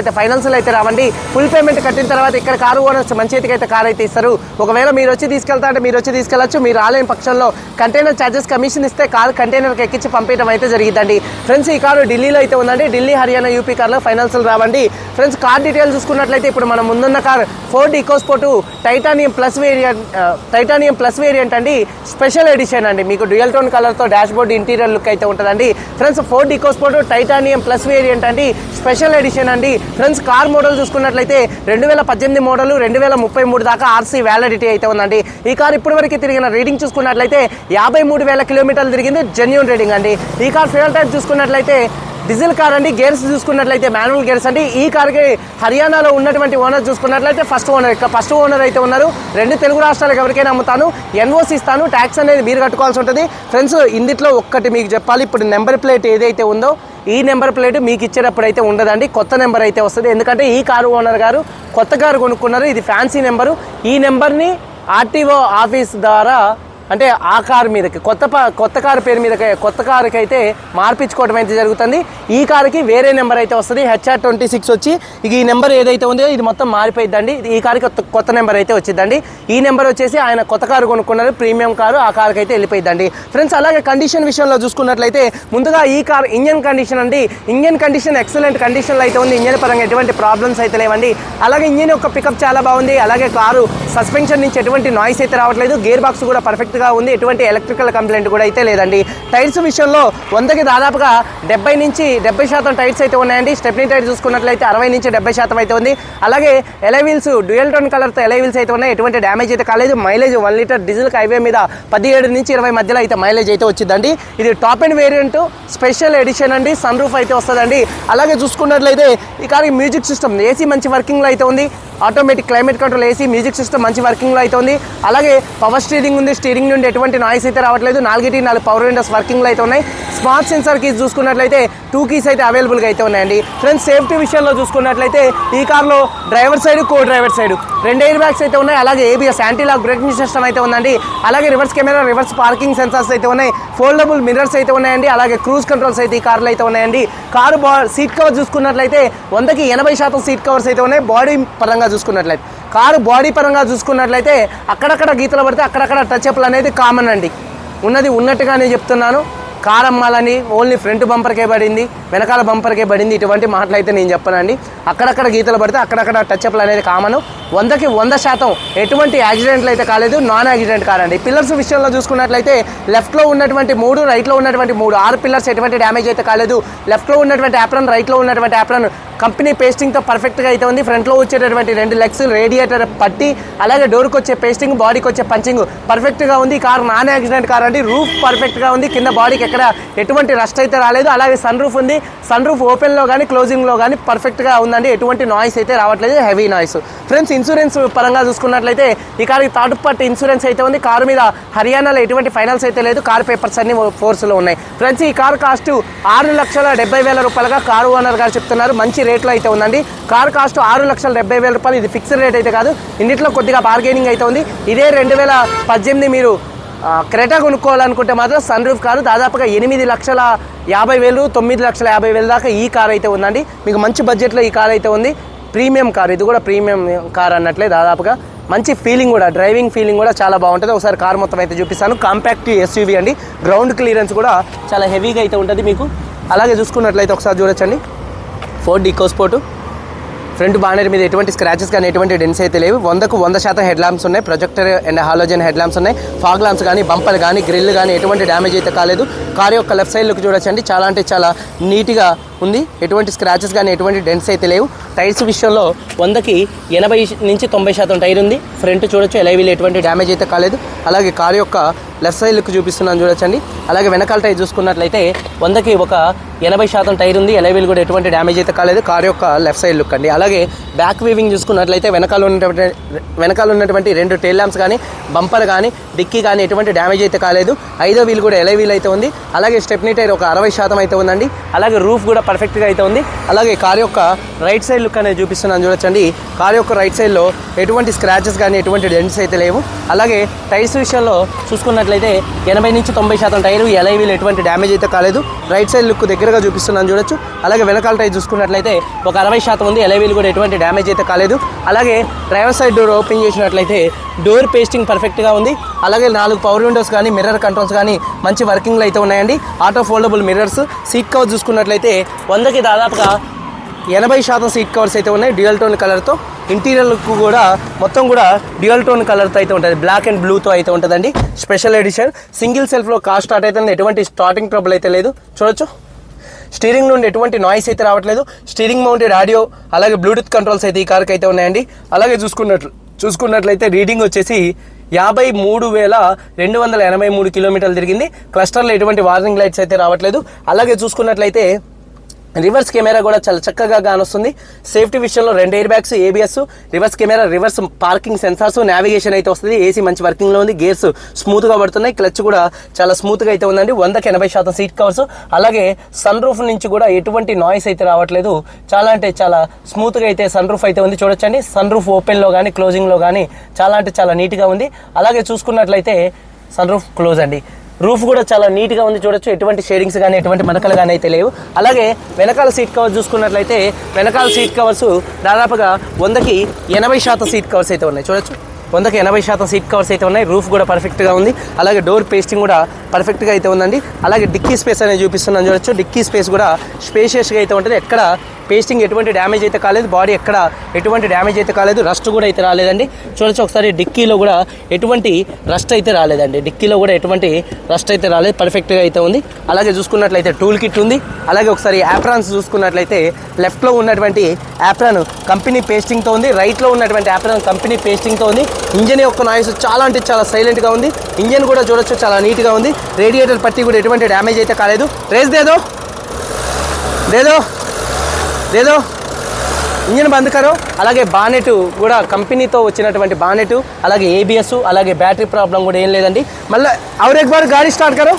అయితే ఫైనాన్షియల్ అయితే రావండి. ఫుల్ పేమెంట్ కట్టిన తర్వాత ఇక్కడ కారు ఓనర్స్ మంచి చేతికి అయితే కార్ అయితే ఇస్తారు. ఒకవేళ మీరు వచ్చి తీసుకెళ్తా అంటే మీరు వచ్చి తీసుకెళ్ళొచ్చు మీరు రాలేని పక్షంలో కంటైనర్ ఛార్జెస్ కమిషన్ ఇస్తే కారు కంటైనర్కి ఎక్కించి పంపించడం అయితే జరిగిందండి ఫ్రెండ్స్ ఈ కారు ఢిల్లీలో అయితే ఉందండి. ఢిల్లీ హర్యానా యూపీ కార్లో ఫైనాన్షియల్ రావండి. ఫ్రెండ్స్ కార్ డీటెయిల్స్ చూసుకున్నట్లయితే ఇప్పుడు మనం ముందున్న car Ford EcoSport titanium plus variant titanium plus variant అండి. స్పెషల్ ఎడిషన్ అండి. మీకు డ్యూయల్ టోన్ కలర్తో డాష్ బోర్డ్ ఇంటీరియర్ లుక్ అయితే ఉంటుందండి. Friends Ford EcoSport titanium plus variant అండి. స్పెషల్ ఎడిషన్ అండి. ఫ్రెండ్స్ కార్ మోడల్ చూసుకున్నట్లయితే రెండు వేల పద్దెనిమిది మోడల్ రెండు వేల ముప్పై మూడు దాకా ఆర్సీ వ్యాలిడిటీ అయితే ఉందండి. ఈ కార్ ఇప్పటి వరకు తిరిగిన రీడింగ్ చూసుకున్నట్లయితే యాభై మూడు వేల కిలోమీటర్లు తిరిగింది జెన్యున్ రీడింగ్ అండి. ఈ కార్ ఫ్యూయల్ టైప్ చూసుకున్నట్లయితే డీజిల్ కార్ అండి గేర్స్ చూసుకున్నట్లయితే మాన్యువల్ గేర్స్ అండి. ఈ కార్కి హర్యానాలో ఉన్నటువంటి ఓనర్ చూసుకున్నట్లయితే ఫస్ట్ ఓనర్ ఇక్కడ ఫస్ట్ ఓనర్ అయితే ఉన్నారు. రెండు తెలుగు రాష్ట్రాలకు ఎవరికైనా అమ్ముతాను. ఎన్ఓసి ఇస్తాను. ట్యాక్స్ అనేది మీరు కట్టుకోవాల్సి ఉంటుంది. ఫ్రెండ్స్ ఇందిట్లో ఒక్కటి మీకు చెప్పాలి. ఇప్పుడు నెంబర్ ప్లేట్ ఏదైతే ఉందో ఈ నెంబర్ ప్లేట్ మీకు ఇచ్చేటప్పుడు అయితే ఉండదండి. కొత్త నెంబర్ అయితే వస్తుంది. ఎందుకంటే ఈ కారు ఓనర్ గారు కొత్త కారు కొనుక్కున్నారు. ఇది ఫ్యాన్సీ నెంబరు. ఈ నెంబర్ని ఆర్టీఓ ఆఫీస్ ద్వారా అంటే ఆ కారు మీదకి కొత్త కొత్త కారు పేరు మీదకి కొత్త కారుకి అయితే మార్పించుకోవడం అయితే జరుగుతుంది. ఈ కారుకి వేరే నెంబర్ అయితే వస్తుంది హెచ్ఆర్ ట్వంటీ సిక్స్ వచ్చి ఇక ఈ నెంబర్ ఏదైతే ఉందో ఇది మొత్తం మారిపోయిద్దండి. ఇది ఈ కారుకి కొత్త- నెంబర్ అయితే వచ్చిందండి ఈ నెంబర్ వచ్చేసి ఆయన కొత్త కారు కొనుక్కున్నారు ప్రీమియం కారు ఆ కారుకి అయితే వెళ్ళిపోయిద్దండి. ఫ్రెండ్స్ అలాగే కండిషన్ విషయంలో చూసుకున్నట్లయితే ముందుగా ఈ కార్ ఇంజన్ కండిషన్ అండి. ఇంజన్ కండిషన్ ఎక్సలెంట్ కండిషన్లో అయితే ఉంది. ఇంజన్ పరంగా ఎటువంటి ప్రాబ్లమ్స్ అయితే లేవండి. అలాగే ఇంజన్ యొక్క పికప్ చాలా బాగుంది. అలాగే కారు సస్పెన్షన్ నుంచి ఎటువంటి నాయిస్ అయితే రావట్లేదు. గేర్ బాక్స్ కూడా పర్ఫెక్ట్ పర్ఫెక్ట్గా ఉంది. ఎటువంటి ఎలక్ట్రికల్ కంప్లైంట్ కూడా అయితే లేదండి. టైర్స్ విషయంలో వందకి దాదాపుగా డెబ్బై నుంచి డెబ్బై శాతం టైర్స్ అయితే ఉన్నాయండి. స్టెప్నీ టైర్ చూసుకున్నట్లయితే అరవై నుంచి డెబ్బై శాతం అయితే ఉంది. అలాగే ఎలవీల్స్ డ్యూయల్ టోన్ కలర్తో ఎలవీల్స్ అయితే ఉన్నాయి. ఎటువంటి డ్యామేజ్ అయితే కాలేదు. Mileage one litre diesel highway మీద పదిహేడు నుంచి ఇరవై మధ్యలో అయితే మైలేజ్ అయితే వచ్చిందండి. ఇది top and variant special edition అండి. సన్ రూఫ్ అయితే వస్తుందండి. అలాగే చూసుకున్నట్లయితే ఈ కానీ మ్యూజిక్ సిస్టమ్ ఏసీ మంచి వర్కింగ్లో అయితే ఉంది. Automatic climate control AC music system మంచి వర్కింగ్లో అయితే ఉంది అలాగే పవర్ స్టీరింగ్ ఉంది స్టీరింగ్ నుండి ఎటువంటి నాయిస్ అయితే రావట్లేదు. నాలుగిటి నాలుగు పవర్ విండోస్ వర్కింగ్లో అయితే ఉన్నాయి. స్మార్ట్ సెన్సార్ కీస్ చూసుకున్నట్లయితే టూ కీస్ అయితే అవైలబుల్గా అయితే ఉన్నాయండి. ఫ్రెండ్స్ సేఫ్టీ విషయంలో చూసుకున్నట్లయితే ఈ కార్లో driver side co driver side రెండు ఎయిర్ బ్యాగ్స్ అయితే ఉన్నాయి. అలాగే ABS anti lock braking system అయితే ఉందండి. అలాగే reverse camera reverse parking sensors అయితే ఉన్నాయి. ఫోల్డబుల్ మిర్రర్స్ అయితే ఉన్నాయండి. అలాగే క్రూజ్ కంట్రోల్స్ అయితే ఈ కార్లో అయితే ఉన్నాయండి. కారు బా సీట్ కవర్ చూసుకున్నట్లయితే వందకి ఎనభై శాతం సీట్ కవర్స్ అయితే ఉన్నాయి. బాడీ పరంగా చూసుకున్నట్లయితే కారు బాడీ పరంగా చూసుకున్నట్లయితే అక్కడక్కడ గీతలు పడితే అక్కడక్కడ టచ్ అప్లు అనేది కామన్ అండి. ఉన్నది ఉన్నట్టుగానే చెప్తున్నాను. కార్ అమ్మాలని ఓన్లీ ఫ్రంట్ బంపర్కే పడింది వెనకాల బంపర్కే పడింది ఇటువంటి మాటలు అయితే నేను చెప్పనండి. అక్కడక్కడ గీతలు పడితే అక్కడక్కడ టచ్అప్లు అనేది కామన్ వందకి వంద శాతం ఎటువంటి యాక్సిడెంట్లు అయితే కాలేదు నాన్ యాక్సిడెంట్ కారండి పిల్లర్స్ విషయంలో చూసుకున్నట్లయితే లెఫ్ట్లో ఉన్నటువంటి మూడు రైట్లో ఉన్నటువంటి మూడు ఆరు పిల్లర్స్ ఎటువంటి డ్యామేజ్ అయితే కాలేదు. లెఫ్ట్లో ఉన్నటువంటి యాప్రన్ రైట్లో ఉన్నటువంటి యాప్రన్ కంపెనీ పేస్టింగ్తో పర్ఫెక్ట్గా అయితే ఉంది. ఫ్రంట్లో వచ్చేటటువంటి రెండు లెగ్స్ రేడియేటర్ పట్టి అలాగే డోర్కి వచ్చే పేస్టింగ్ బాడీకి వచ్చే పంచింగ్ పర్ఫెక్ట్గా ఉంది. కార్ నాన్ యాక్సిడెంట్ కార్ అండి. రూఫ్ పర్ఫెక్ట్గా ఉంది. కింద బాడీకి ఎక్కడ ఎటువంటి రస్ట్ అయితే రాలేదు. అలాగే సన్ రూఫ్ ఉంది సన్ రూఫ్ ఓపెన్లో కానీ క్లోజింగ్లో కానీ పర్ఫెక్ట్గా ఉందండి. ఎటువంటి నాయిస్ అయితే రావట్లేదు. హెవీ నాయిస్ ఫ్రెండ్స్ ఇన్సూరెన్స్ పరంగా చూసుకున్నట్లయితే ఈ కార్కి థర్డ్ పార్టీ ఇన్సూరెన్స్ అయితే ఉంది. కారు మీద హర్యానాలో ఎటువంటి ఫైనల్స్ అయితే లేదు. కార్ పేపర్స్ అన్ని ఫోర్స్లో ఉన్నాయి. ఫ్రెండ్స్ ఈ కార్ కాస్ట్ ఆరు లక్షల డెబ్బై వేల రూపాయలుగా కారు ఓనర్ గారు చెప్తున్నారు. మంచి రేట్లో అయితే ఉందండి. కార్ కాస్ట్ ఆరు లక్షల డెబ్బై వేల రూపాయలు. ఇది ఫిక్స్డ్ రేట్ అయితే కాదు. ఇన్నిట్లో కొద్దిగా బార్గెనింగ్ అయితే ఉంది. ఇదే రెండు వేల పద్దెనిమిది మీరు క్రెటా కొనుక్కోవాలనుకుంటే మాత్రం సన్ రూఫ్ కారు దాదాపుగా ఎనిమిది లక్షల యాభై వేలు తొమ్మిది లక్షల యాభై వేల దాకా ఈ కార్ అయితే ఉందండి. మీకు మంచి బడ్జెట్లో ఈ కార్ అయితే ఉంది. Premium car. ఇది కూడా ప్రీమియం కార్ అన్నట్లే దాదాపుగా. మంచి ఫీలింగ్ కూడా డ్రైవింగ్ ఫీలింగ్ కూడా చాలా బాగుంటుంది. ఒకసారి కార్ మొత్తం అయితే చూపిస్తాను. కాంపాక్ట్ ఎస్యూవీ అండి. గ్రౌండ్ క్లియరెన్స్ కూడా చాలా హెవీగా అయితే ఉంటుంది మీకు. అలాగే చూసుకున్నట్లయితే ఒకసారి చూడొచ్చండి. ఫోర్డ్ ఈకోస్పోర్టు ఫ్రంట్ బానర్ మీద ఎటువంటి స్క్రాచెస్ కానీ ఎటువంటి డెన్స్ అయితే లేవు. వందకు వంద శాతం హెడ్ ల్యాంప్స్ ఉన్నాయి. Projector and halogen head lamps ఉన్నాయి. ఫాగ్ ల్యాంప్స్ కానీ బంపర్ కానీ గ్రిల్ కానీ ఎటువంటి డ్యామేజ్ అయితే కాలేదు. కార్ యొక్క లెఫ్ట్ సైడ్ లుక్ చూడొచ్చండి. చాలా అంటే చాలా నీట్గా ఉంది. ఎటువంటి స్క్రాచెస్ కానీ ఎటువంటి డెన్స్ అయితే లేవు. టైర్స్ విషయంలో వందకి ఎనభై నుంచి తొంభై శాతం టైర్ ఉంది. ఫ్రంట్ చూడొచ్చు. ఎలైవీలు ఎటువంటి డ్యామేజ్ అయితే కాలేదు. అలాగే కార్ యొక్క లెఫ్ట్ సైడ్ లుక్ చూపిస్తున్నాను చూడొచ్చండి. అలాగే వెనకాల టైర్ చూసుకున్నట్లయితే వందకి ఒక ఎనభై శాతం టైర్ ఉంది. ఎలైవీల్ కూడా ఎటువంటి డ్యామేజ్ అయితే కాలేదు. కార్ యొక్క లెఫ్ట్ సైడ్ లుక్ అండి. అలాగే బ్యాక్ వీవింగ్ చూసుకున్నట్లయితే వెనకాల ఉన్నటువంటి వెనకాల ఉన్నటువంటి రెండు టైల్ ల్యాంప్స్ కానీ బంపర్ కానీ డిక్కీ కానీ ఎటువంటి డ్యామేజ్ అయితే కాలేదు. ఐదో వీల్ కూడా ఎలై వీల్ అయితే ఉంది. అలాగే స్టెప్నీ టైర్ ఒక అరవై శాతం అయితే ఉందండి. అలాగే రూఫ్ కూడా పర్ఫెక్ట్గా అయితే ఉంది. అలాగే కార్ యొక్క రైట్ సైడ్ లుక్ అనేది చూపిస్తున్నాను చూడొచ్చండి. కార్ యొక్క రైట్ సైడ్లో ఎటువంటి స్క్రాచెస్ కానీ ఎటువంటి డెంట్స్ అయితే లేవు. అలాగే టైర్స్ విషయంలో చూసుకున్నట్లయితే ఎనభై నుంచి తొంభై శాతం టైరు ఎలైవీలు ఎటువంటి డ్యామేజ్ అయితే కాలేదు. రైట్ సైడ్ లుక్ దగ్గరగా చూపిస్తున్నాను చూడొచ్చు. అలాగే వెనకాల టైర్ చూసుకున్నట్లయితే ఒక అరవై శాతం ఉంది ఎలైవీలు కూడా ఎటువంటి డ్యామేజ్ అయితే కాలేదు. అలాగే డ్రైవర్ సైడ్ డోర్ ఓపెన్ చేసినట్లయితే డోర్ పేస్టింగ్ పర్ఫెక్ట్గా ఉంది. అలాగే నాలుగు పవర్ విండోస్ కానీ మిర్రర్ కంట్రోల్స్ కానీ మంచి వర్కింగ్లో అయితే ఉన్నాయండి. Auto foldable mirrors seat cover చూసుకున్నట్లయితే వందకి దాదాపుగా ఎనభై శాతం సీట్ కవర్స్ అయితే ఉన్నాయి. డ్యూయల్ టోన్ కలర్తో ఇంటీరియర్కు కూడా మొత్తం కూడా డ్యూయల్ టోన్ కలర్తో అయితే ఉంటుంది. బ్లాక్ అండ్ బ్లూతో అయితే ఉంటుందండి. Special edition. సింగిల్ సెల్ఫ్లో కార్ స్టార్ట్ అయితే ఎటువంటి స్టార్టింగ్ ట్రబుల్ అయితే లేదు. చూడొచ్చు. స్టీరింగ్ నుండి ఎటువంటి నాయిస్ అయితే రావట్లేదు. స్టీరింగ్ మౌంటెడ్ ఆడియో అలాగే బ్లూటూత్ కంట్రోల్స్ అయితే ఈ కార్కి అయితే ఉన్నాయండి. అలాగే చూసుకున్నట్లు చూసుకున్నట్లయితే రీడింగ్ వచ్చేసి యాభై మూడు వేల రెండు వందల ఎనభై మూడు కిలోమీటర్లు తిరిగింది. క్లస్టర్లో ఎటువంటి వార్నింగ్ లైట్స్ అయితే రావట్లేదు. అలాగే చూసుకున్నట్లయితే రివర్స్ కెమెరా కూడా చాలా చక్కగా కానొస్తుంది. సేఫ్టీ విషయంలో రెండు air bags ABS reverse camera reverse parking sensors navigation అయితే వస్తుంది. ఏసీ మంచి వర్కింగ్లో ఉంది. గేర్స్ స్మూత్గా పడుతున్నాయి. క్లచ్ కూడా చాలా స్మూత్గా అయితే ఉందండి. వందకి ఎనభై శాతం సీట్ కవర్స్. అలాగే సన్ రూఫ్ నుంచి కూడా ఎటువంటి నాయిస్ అయితే రావట్లేదు. చాలా అంటే చాలా స్మూత్గా అయితే సన్ రూఫ్ అయితే ఉంది చూడొచ్చండి. సన్ రూఫ్ ఓపెన్లో కానీ క్లోజింగ్లో కానీ చాలా అంటే చాలా నీట్గా ఉంది. అలాగే చూసుకున్నట్లయితే సన్ రూఫ్ క్లోజ్ అండి. రూఫ్ కూడా చాలా నీట్గా ఉంది చూడొచ్చు. ఎటువంటి షేడింగ్స్ కానీ ఎటువంటి మరకలు కానీ అయితే లేవు. అలాగే వెనకాల సీట్ కవర్ చూసుకున్నట్లయితే వెనకాల సీట్ కవర్స్ దాదాపుగా వందకి ఎనభై శాతం సీట్ కవర్స్ అయితే ఉన్నాయి. చూడొచ్చు. వందకి ఎనభై శాతం సీట్ కవర్స్ అయితే ఉన్నాయి. రూఫ్ కూడా పర్ఫెక్ట్గా ఉంది. అలాగే డోర్ పేస్టింగ్ కూడా పర్ఫెక్ట్గా అయితే ఉందండి. అలాగే డిక్కీ స్పేస్ అనేది చూపిస్తున్నాను చూడొచ్చు. డిక్కీ స్పేస్ కూడా స్పేషియస్గా అయితే ఉంటుంది. ఎక్కడ పేస్టింగ్ ఎటువంటి డ్యామేజ్ అయితే కాలేదు. బాడీ ఎక్కడ ఎటువంటి డ్యామేజ్ అయితే కాలేదు. రస్ట్ కూడా అయితే రాలేదండి. చూడొచ్చు ఒకసారి డిక్కీలో కూడా ఎటువంటి రస్ట్ అయితే రాలేదండి. డిక్కీలో కూడా ఎటువంటి రస్ట్ అయితే రాలేదు. పర్ఫెక్ట్గా అయితే ఉంది. అలాగే చూసుకున్నట్లయితే టూల్ కిట్ ఉంది. అలాగే ఒకసారి యాప్రాన్స్ చూసుకున్నట్లయితే లెఫ్ట్లో ఉన్నటువంటి యాప్రాన్ కంపెనీ పేస్టింగ్తో ఉంది. రైట్లో ఉన్నటువంటి యాప్రాన్ కంపెనీ పేస్టింగ్తో ఉంది. ఇంజన్ యొక్క నాయిస్ చాలా అంటే చాలా సైలెంట్గా ఉంది. ఇంజన్ కూడా చూడొచ్చు చాలా నీట్గా ఉంది. రేడియేటర్ పట్టి కూడా ఎటువంటి డ్యామేజ్ అయితే కాలేదు. రేస్ దేదో. లేదో లేదో ఇంజన్ బంద్ కరో. అలాగే బానెట్ కూడా కంపెనీతో వచ్చినటువంటి బానెట్ అలాగే ఏబిఎస్ అలాగే బ్యాటరీ ప్రాబ్లం కూడా ఏం లేదండి. మళ్ళీ అవరేక్ బార్ గాడి స్టార్ట్ కరో.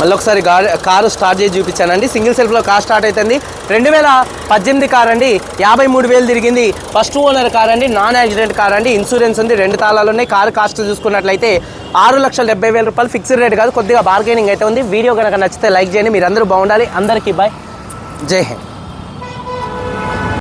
మళ్ళీ ఒకసారి కారు స్టార్ట్ చేసి చూపించానండి. సింగిల్ సెల్ఫ్లో కార్ స్టార్ట్ అవుతుంది రెండు వేల పద్దెనిమిది కార్ అండి యాభై మూడు వేలు తిరిగింది. ఫస్ట్ ఓనర్ కార్ అండి నాన్ యాక్సిడెంట్ కార్ అండి ఇన్సూరెన్స్ ఉంది రెండు తాళాలు ఉన్నాయి. కారు కాస్ట్ చూసుకున్నట్లయితే ఆరు లక్షల డెబ్బై వేల రూపాయలు ఫిక్స్డ్ రేట్ కాదు కొద్దిగా బార్గెనింగ్ అయితే ఉంది. వీడియో కనుక నచ్చితే లైక్ చేయండి మీరు అందరూ బాగుండాలి. అందరికీ బాయ్ జై హింద్.